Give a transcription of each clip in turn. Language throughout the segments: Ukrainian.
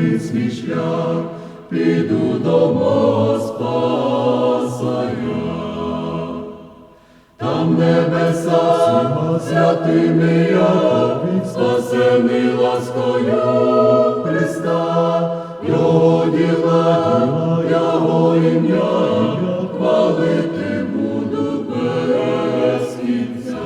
Земний свій шлях, піду до Спаса. Там небеса святими я спасений ласкою Христа, Його діла, Його ім'я, хвалити буду без кінця.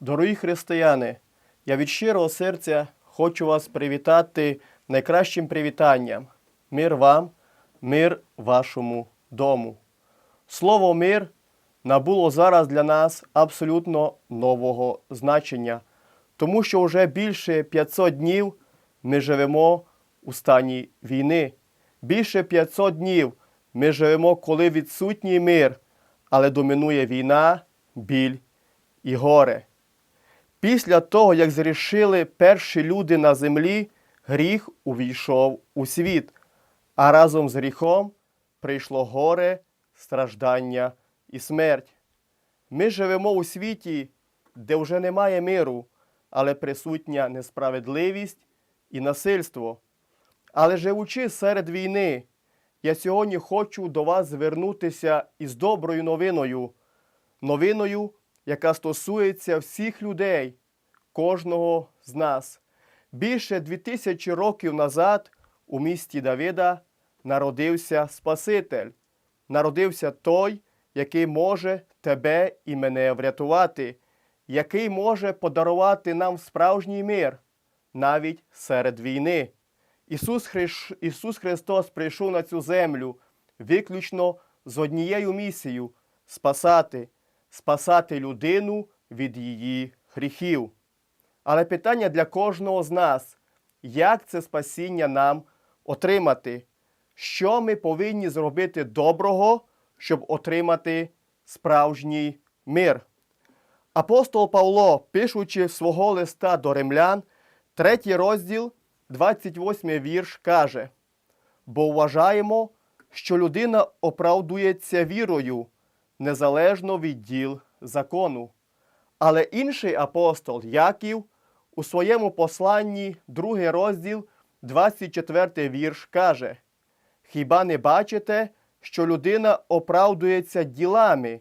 Дорогі християни, я від щирого серця хочу вас привітати найкращим привітанням. Мир вам, мир вашому дому. Слово мир набуло зараз для нас абсолютно нового значення, тому що вже більше 500 днів ми живемо у стані війни. Більше 500 днів ми живемо, коли відсутній мир, але домінує війна, біль і горе. Після того, як зрішили перші люди на землі, гріх увійшов у світ, а разом з гріхом прийшло горе, страждання і смерть. Ми живемо у світі, де вже немає миру, але присутня несправедливість і насильство. Але живучи серед війни, я сьогодні хочу до вас звернутися із доброю новиною, новиною, яка стосується всіх людей, кожного з нас. Більше дві тисячі років назад у місті Давида народився Спаситель, народився той, який може тебе і мене врятувати, який може подарувати нам справжній мир навіть серед війни. Ісус, Хриш... Ісус Христос прийшов на цю землю виключно з однією місією спасати, спасати людину від її гріхів. Але питання для кожного з нас, як це спасіння нам отримати? Що ми повинні зробити доброго, щоб отримати справжній мир? Апостол Павло, пишучи свого листа до римлян, третій розділ, 28 вірш, каже: Бо вважаємо, що людина оправдується вірою, незалежно від діл закону. Але інший апостол Яків у своєму посланні, другий розділ, 24 вірш, каже: Хіба не бачите, що людина оправдується ділами,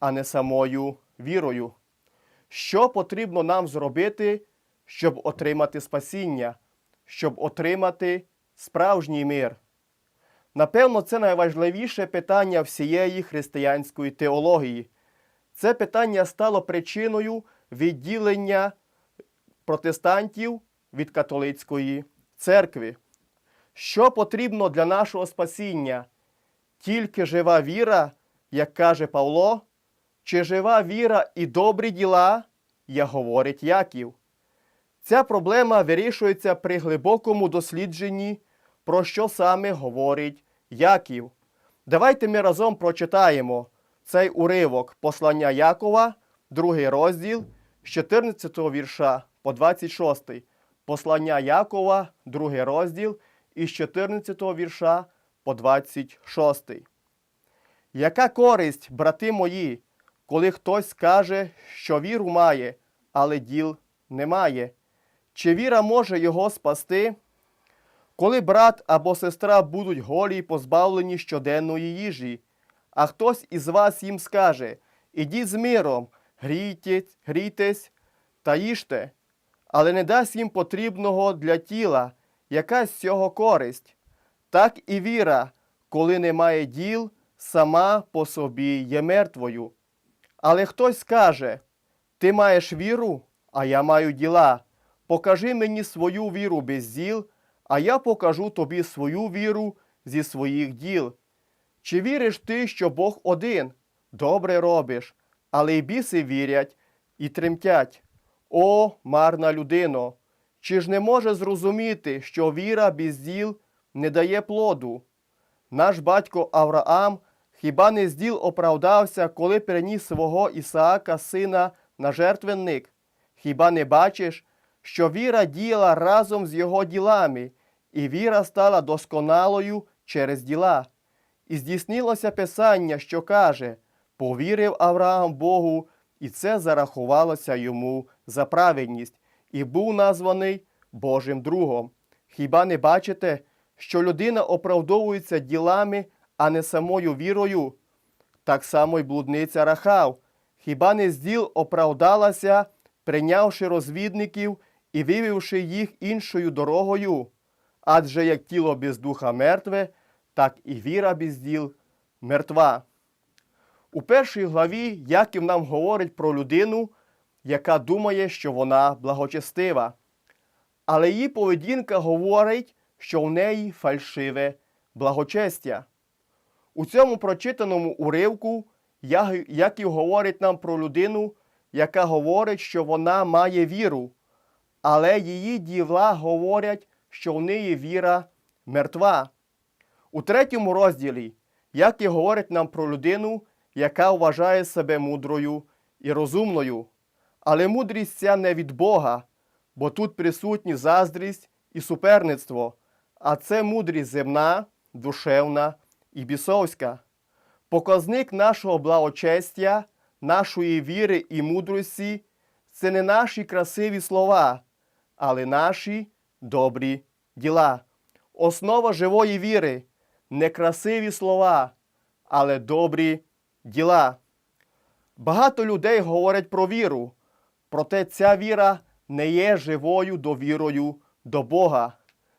а не самою вірою? Що потрібно нам зробити, щоб отримати спасіння, щоб отримати справжній мир? Напевно, це найважливіше питання всієї християнської теології. Це питання стало причиною відділення протестантів від католицької церкви. Що потрібно для нашого спасіння? Тільки жива віра, як каже Павло, чи жива віра і добрі діла, як говорить Яків. Ця проблема вирішується при глибокому дослідженні, про що саме говорить Яків. Давайте ми разом прочитаємо цей уривок послання Якова, другий розділ з 14 вірша по 26. Послання Якова, другий розділ із 14 вірша по 26. Яка користь, брати мої, коли хтось скаже, що віру має, але діл немає? Чи віра може його спасти? Коли брат або сестра будуть голі й позбавлені щоденної їжі, а хтось із вас їм скаже Ідіть з миром, грійтесь, грійтесь та їжте, але не дасть їм потрібного для тіла, яка з цього користь. Так і віра, коли немає діл, сама по собі є мертвою. Але хтось скаже Ти маєш віру, а я маю діла. Покажи мені свою віру без діл, а я покажу тобі свою віру зі своїх діл. Чи віриш ти, що Бог один? Добре робиш, але й біси вірять і тремтять. О, марна людино! Чи ж не може зрозуміти, що віра без діл не дає плоду? Наш батько Авраам хіба не з діл оправдався, коли переніс свого Ісаака сина на жертвенник? Хіба не бачиш, що віра діяла разом з його ділами, і віра стала досконалою через діла? І здійснилося Писання, що каже: повірив Авраам Богу, і це зарахувалося йому за праведність, і був названий Божим другом. Хіба не бачите, що людина оправдовується ділами, а не самою вірою? Так само й блудниця Рахав. Хіба не з діл оправдалася, прийнявши розвідників і вивівши їх іншою дорогою? Адже як тіло без духа мертве, так і віра без діл мертва. У першій главі Яків нам говорить про людину, яка думає, що вона благочестива. Але її поведінка говорить, що в неї фальшиве благочестя. У цьому прочитаному уривку Яків говорить нам про людину, яка говорить, що вона має віру, але її діла говорять, що в неї віра мертва. У третьому розділі Яків говорить нам про людину, яка вважає себе мудрою і розумною. Але мудрість ця не від Бога, бо тут присутні заздрість і суперництво, а це мудрість земна, душевна і бісовська. Показник нашого благочестя, нашої віри і мудрості це не наші красиві слова, але наші добрі діла. Основа живої віри не красиві слова, але добрі діла. Багато людей говорять про віру, проте ця віра не є живою довірою до Бога.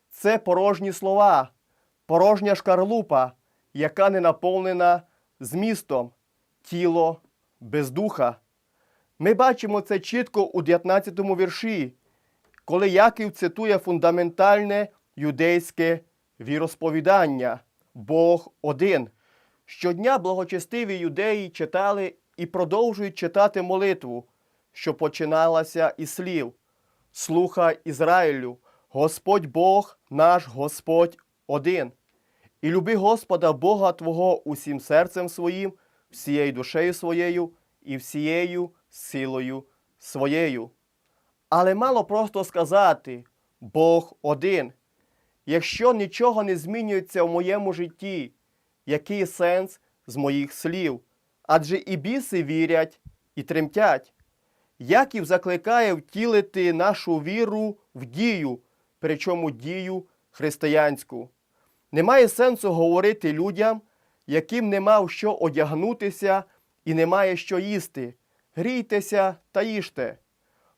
Це порожні слова, порожня шкарлупа, яка не наповнена змістом, тіло без духа. Ми бачимо це чітко у 19 вірші, коли Яків цитує фундаментальне юдейське віросповідання Бог один. Щодня благочестиві юдеї читали і продовжують читати молитву, що починалася із слів Слухай Ізраїлю, Господь Бог наш Господь один. І люби Господа Бога Твого усім серцем своїм, всією душею своєю і всією силою своєю. Але мало просто сказати Бог один. Якщо нічого не змінюється в моєму житті, який сенс з моїх слів? Адже і біси вірять і тремтять. Яків закликає втілити нашу віру в дію, причому дію християнську. Немає сенсу говорити людям, яким нема в що одягнутися і немає що їсти. Грійтеся та їжте.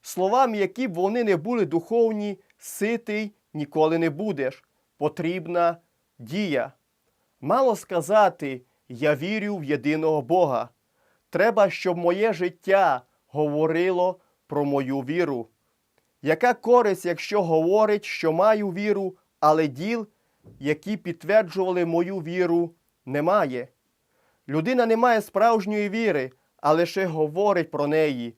Словам, які б вони не були духовні, ситий ніколи не будеш. Потрібна дія. Мало сказати, я вірю в єдиного Бога. Треба, щоб моє життя говорило про мою віру. Яка користь, якщо говорить, що маю віру, але діл, які підтверджували мою віру, немає? Людина не має справжньої віри, а лише говорить про неї,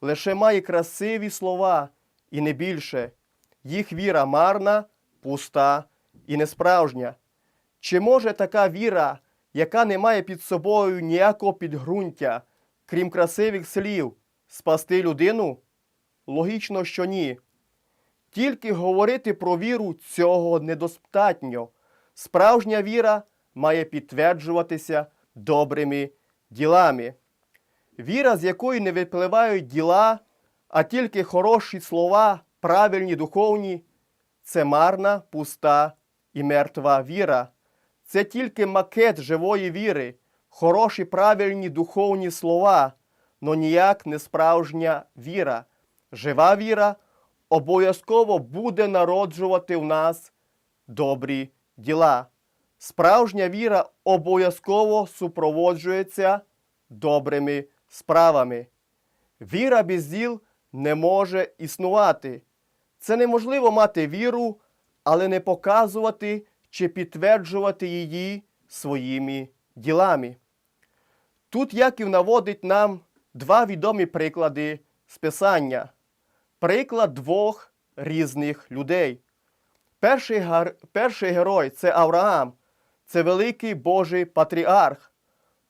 лише має красиві слова і не більше. Їх віра марна, пуста і несправжня. Чи може така віра, яка не має під собою ніякого підґрунтя, крім красивих слів, спасти людину? Логічно, що ні. Тільки говорити про віру цього недостатньо. Справжня віра має підтверджуватися добрими ділами. Віра, з якої не випливають діла, а тільки хороші слова, правильні духовні, це марна, пуста і мертва віра. Це тільки макет живої віри, хороші правильні духовні слова, но ніяк не справжня віра. Жива віра обов'язково буде народжувати в нас добрі діла. Справжня віра обов'язково супроводжується добрими справами. Віра без діл не може існувати. Це неможливо мати віру, але не показувати чи підтверджувати її своїми ділами. Тут Яків наводить нам два відомі приклади з Писання. Приклад двох різних людей. Перший, гар... Перший герой це Авраам, це великий Божий патріарх,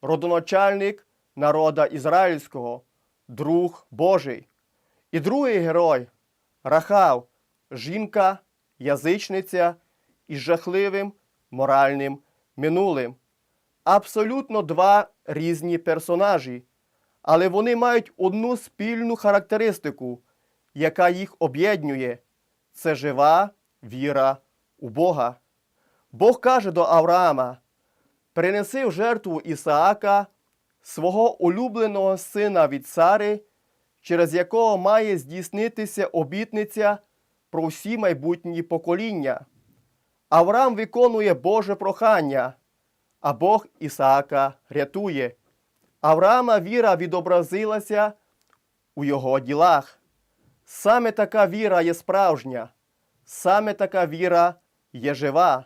родоначальник народа ізраїльського, друг Божий. І другий герой Рахав, жінка, язичниця із жахливим моральним минулим. Абсолютно два різні персонажі, але вони мають одну спільну характеристику, яка їх об'єднує це жива віра у Бога. Бог каже до Авраама: принеси в жертву Ісаака, свого улюбленого сина від Сари, через якого має здійснитися обітниця про всі майбутні покоління. Авраам виконує Боже прохання, а Бог Ісаака рятує. Авраама віра відобразилася у його ділах. Саме така віра є справжня, саме така віра є жива.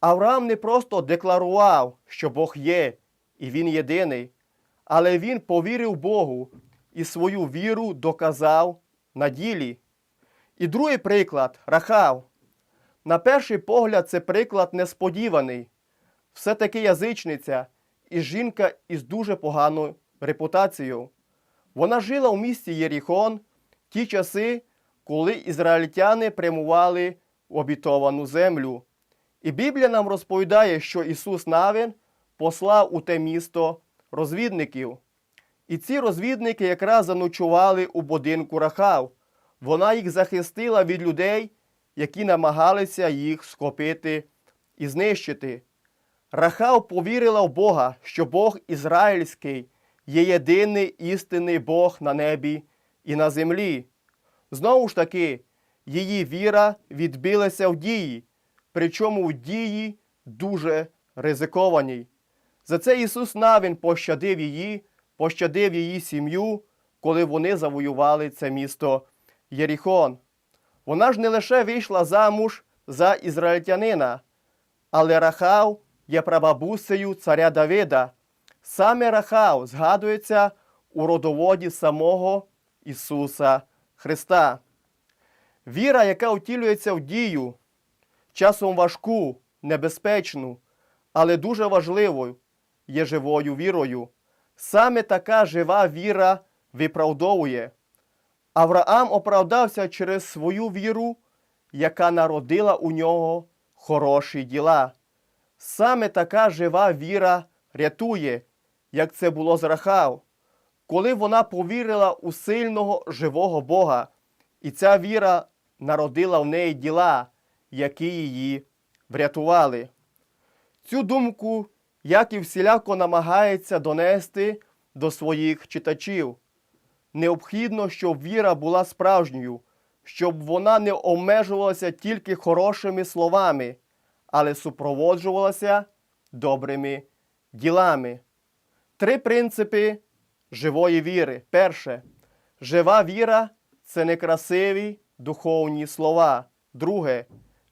Авраам не просто декларував, що Бог є і Він єдиний, але він повірив Богу і свою віру доказав на ділі. І другий приклад Рахав. На перший погляд, це приклад несподіваний. Все-таки язичниця і жінка із дуже поганою репутацією. Вона жила в місті Єріхон ті часи, коли ізраїльтяни прямували в обітовану землю. І Біблія нам розповідає, що Ісус Навин послав у те місто розвідників. І ці розвідники якраз заночували у будинку Рахав. Вона їх захистила від людей, які намагалися їх схопити і знищити. Рахав повірила в Бога, що Бог Ізраїльський є єдиний істинний Бог на небі і на землі. Знову ж таки, її віра відбилася в дії, причому в дії дуже ризикованій. За це Ісус Навін пощадив її, пощадив її сім'ю, коли вони завоювали це місто Єріхон. Вона ж не лише вийшла замуж за ізраїльтянина, але Рахав є прабабусею царя Давида. Саме Рахав згадується у родоводі самого Ісуса Христа. Віра, яка втілюється в дію, часом важку, небезпечну, але дуже важливою, є живою вірою. Саме така жива віра виправдовує. Авраам оправдався через свою віру, яка народила у нього хороші діла. Саме така жива віра рятує, як це було з Рахав, коли вона повірила у сильного живого Бога, і ця віра народила в неї діла, які її врятували. Цю думку Яків всіляко намагається донести до своїх читачів. Необхідно, щоб віра була справжньою, щоб вона не обмежувалася тільки хорошими словами, але супроводжувалася добрими ділами. Три принципи живої віри. Перше, жива віра це некрасиві духовні слова. Друге,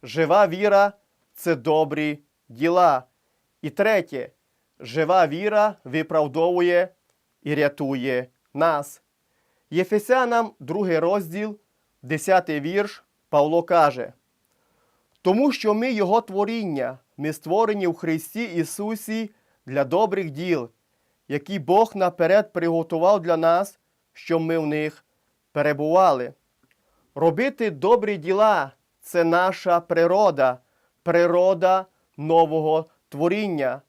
жива віра це добрі діла. І третє, жива віра виправдовує і рятує нас. Єфесянам, другий розділ, 10 вірш, Павло каже: Тому що ми Його творіння, ми створені в Христі Ісусі для добрих діл, які Бог наперед приготував для нас, щоб ми в них перебували. Робити добрі діла це наша природа, природа нового творіння.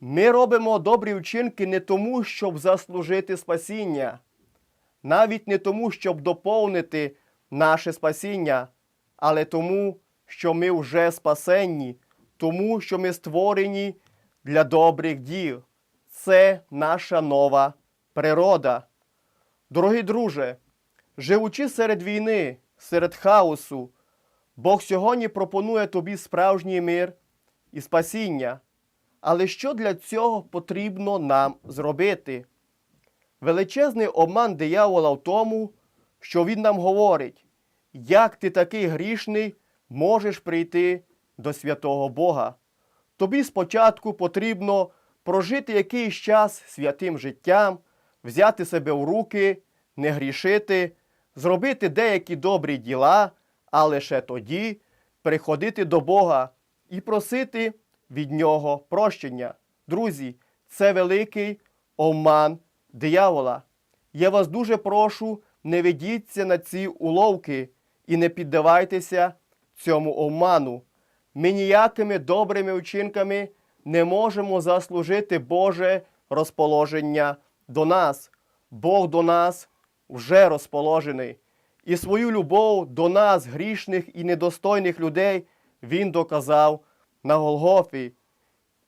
Ми робимо добрі вчинки не тому, щоб заслужити спасіння, навіть не тому, щоб доповнити наше спасіння, але тому, що ми вже спасенні, тому, що ми створені для добрих діл. Це наша нова природа. Дорогий друже, живучи серед війни, серед хаосу, Бог сьогодні пропонує тобі справжній мир і спасіння. Але що для цього потрібно нам зробити? Величезний обман диявола в тому, що він нам говорить, як ти такий грішний можеш прийти до святого Бога. Тобі спочатку потрібно прожити якийсь час святим життям, взяти себе в руки, не грішити, зробити деякі добрі діла, а лише тоді приходити до Бога і просити від Нього прощення. Друзі, це великий обман диявола. Я вас дуже прошу, не ведіться на ці уловки і не піддавайтеся цьому обману. Ми ніякими добрими вчинками не можемо заслужити Боже розположення до нас. Бог до нас вже розположений. І свою любов до нас, грішних і недостойних людей, Він доказав на Голгофі.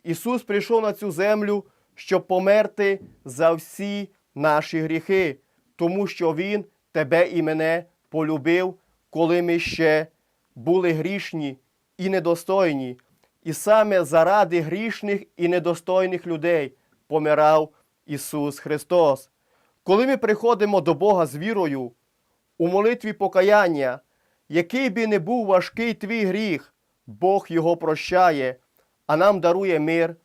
Ісус прийшов на цю землю, щоб померти за всі наші гріхи, тому що Він тебе і мене полюбив, коли ми ще були грішні і недостойні. І саме заради грішних і недостойних людей помирав Ісус Христос. Коли ми приходимо до Бога з вірою, у молитві покаяння, який би не був важкий твій гріх, Бог його прощає, а нам дарує мир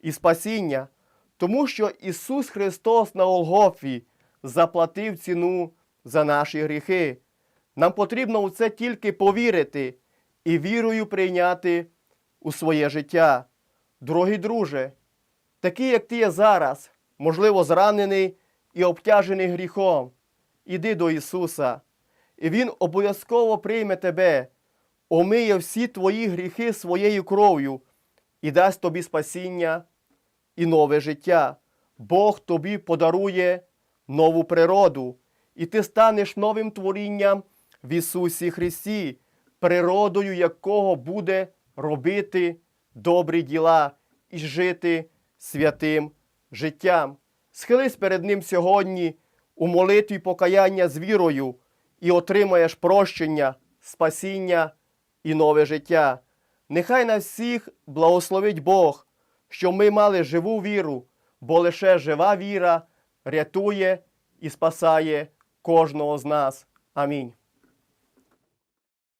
і спасіння, тому що Ісус Христос на Голгофі заплатив ціну за наші гріхи. Нам потрібно у це тільки повірити і вірою прийняти у своє життя. Дорогий друже, такий, як ти є зараз, можливо, зранений і обтяжений гріхом, іди до Ісуса, і Він обов'язково прийме тебе, омиє всі твої гріхи своєю кров'ю і дасть тобі спасіння і нове життя. Бог тобі подарує нову природу, і ти станеш новим творінням в Ісусі Христі, природою якого буде робити добрі діла і жити святим життям. Схились перед Ним сьогодні у молитві покаяння з вірою і отримаєш прощення, спасіння і нове життя. Нехай нас всіх благословить Бог, що ми мали живу віру, бо лише жива віра рятує і спасає кожного з нас. Амінь.